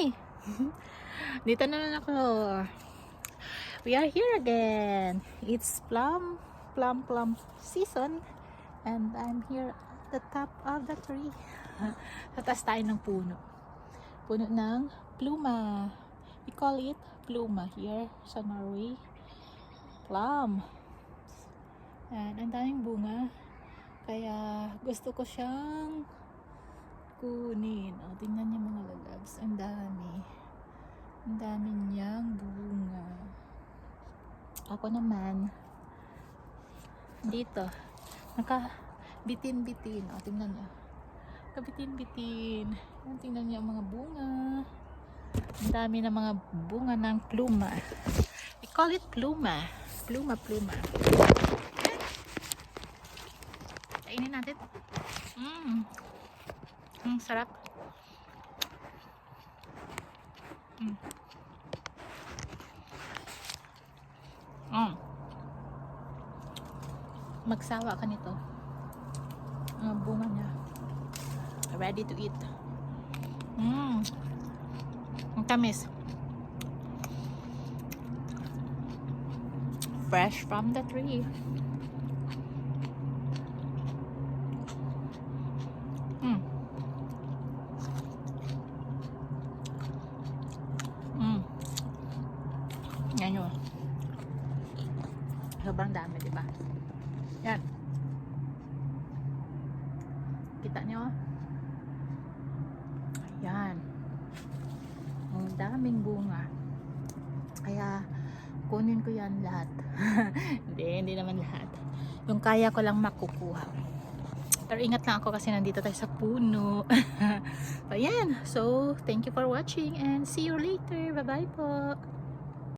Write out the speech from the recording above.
me! Dito na naman ako. We are here again. It's plum, plum, plum season. And I'm here at the top of the tree. Sa taas tayo ng puno. Puno ng pluma. We call it pluma here sa Norway. Plum. And ang daming bunga. Kaya gusto ko siyang kunin. O, tingnan niyo mga lalabs. Ang dami. Ang dami niyang bunga. Ako naman, dito, naka bitin-bitin. O, tingnan niyo. Kabitin-bitin. Tingnan niyo ang mga bunga. Ang dami ng mga bunga ng pluma. We call it pluma. Pluma, pluma. Kainin natin. Mmm. Mm, sarap. Mm. Mm. Magsawa ka nito. Ang bunga niya. Ready to eat. Mmm. Ang tamis. Fresh from the tree. Mm. Mm. Yun. Sobrang dami, di ba? Yan. Kita nyo? Yan. Ang daming bunga. Kaya, kunin ko yan lahat. hindi, hindi naman lahat. Yung kaya ko lang makukuha. Pero ingat lang ako kasi nandito tayo sa puno. so, yan. So, thank you for watching and see you later. Bye-bye po.